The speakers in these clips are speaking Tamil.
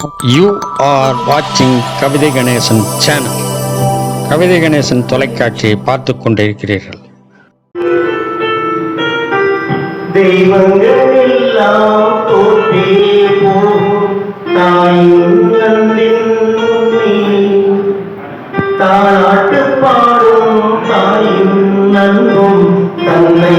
யூ ஆர் வாட்சிங் கவிதை கணேசன் சேனல் கவிதை கணேசன் தொலைக்காட்சியை பார்த்து கொண்டிருக்கிறீர்கள். தெய்வங்கள் எல்லாம் தோற்றே தாளாட்டு பாடும் தாயின் அன்பும் தன்னை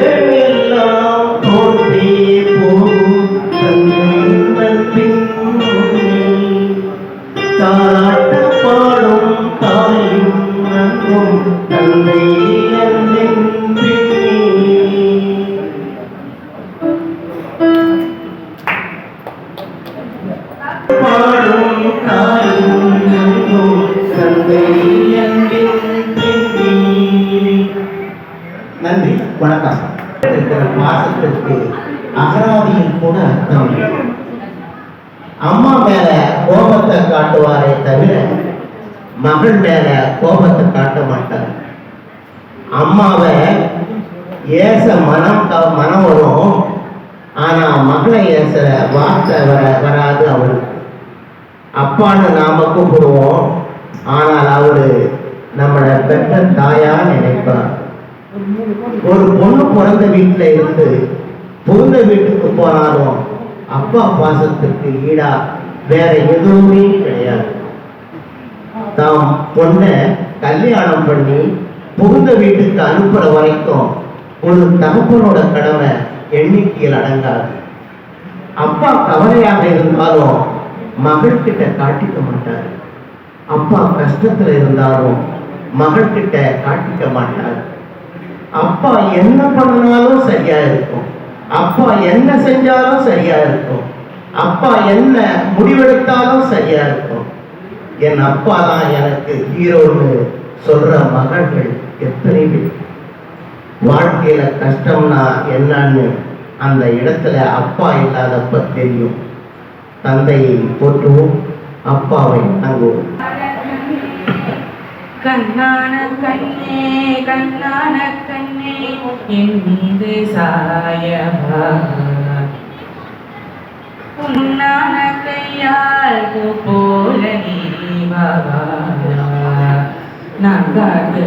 நன்றி வணக்கம். மாசத்திற்கு பாசத்திற்கு கூட அர்த்தம் அம்மா மேல கோபத்தை காட்டுவாரே தவிர மகள் மேல கோபத்தை காட்ட மாட்டார். அம்மாவை ஏச மனம் க- மனம் வரும். ஆனா மகளை ஏசுகிற வார்த்தை வர வராது அவருக்கு. அப்பான்னு நாம கூப்பிடுவோம். ஆனால் அவரு நம்மளை பெற்ற தாயா நினைப்பார். ஒரு பொண்ணு பிறந்த வீட்டில் இருந்து புகுந்த வீட்டுக்கு போனாலும் அப்பா பாசத்துக்கு ஈடா வேற எதுவுமே கிடையாது. தாம் பொண்ணை கல்யாணம் பண்ணி புகுந்த வீட்டுக்கு அனுப்புற வரைக்கும் ஒரு தகப்பனோட கடமை எண்ணிக்கையில் அடங்காது. அப்பா கவலையாக இருந்தாலும் மகள்கிட்ட காட்டிக்க மாட்டார். அப்பா கஷ்டத்துல இருந்தாலும் மகள்கிட்ட காட்டிக்க மாட்டார். அப்பா என்ன பண்ணினாலும் சரியா இருக்கும். அப்பா என்ன செஞ்சாலும் சரியா இருக்கும். அப்பா என்ன முடிவெடுத்தாலும் சரியா இருக்கும். என் அப்பா தான் எனக்கு ஹீரோன்னு சொல்ற மகள்கள் எத்தனை பேர்? வாழ்க்கையில கஷ்டம்னா என்னன்னு அந்த இடத்துல அப்பா இல்லாதப்ப தெரியும். தந்தையை போற்றுவோம் அப்பாவை தங்குவோம். கண்ணான கண்ணே கண்ணான கண்ணே என் மீது சாயவா உன்னான கையால் போல நீவாவா நான் காத்து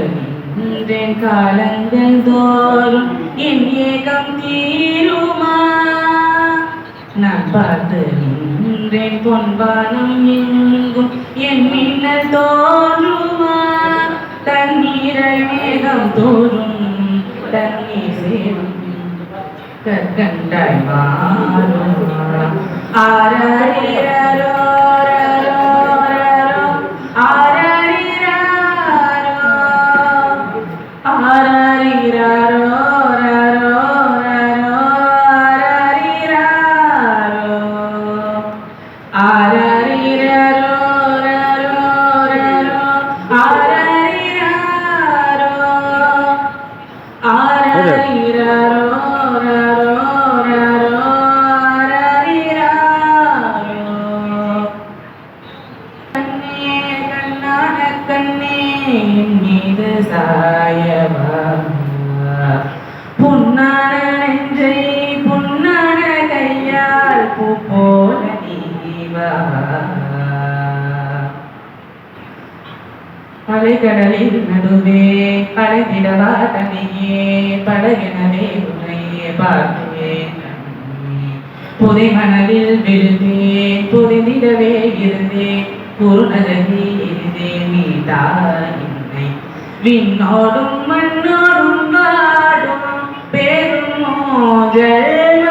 நின்றேன் காலங்கள் தோறும் என் ஏகம் தீருமா? நான் பார்த்து நின்றேன் பொன்பானம் எங்கும் என் மின்னல் தோன்றுமா? தண்ணீரை மேகம் தோறும் தண்ணீர் சேரும். கற்கண்டாய் மாறும்? ஆரரிரரோ Are. அலைக்கடலின் நடுவே அழைந்திடவா தனியே படகினவே உன்னையே பார்த்தேன் புதை மணலில் விழுந்தேன் புதைந்திடவே இருந்தேன் குறுநகரி இருந்தேன் மீட்டா என்னை. விண்ணோடும் மண்ணோடும் வாடும் பேரும் மோஜல்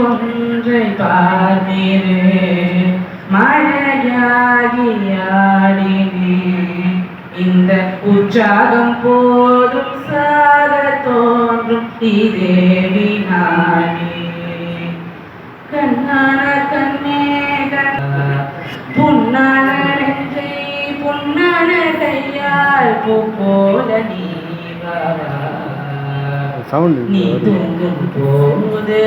ஒன்றை பார்க்கிறேன் மழையாகி ஆடினேன் இந்த உற்சாகம் போதும் சாக தோன்றும் இதேடி நானே கண்ணான கண்ணே புண்ணான நெஞ்சை புண்ணான கையால் போல நீ சவுண்டு நீ தூங்கும் போது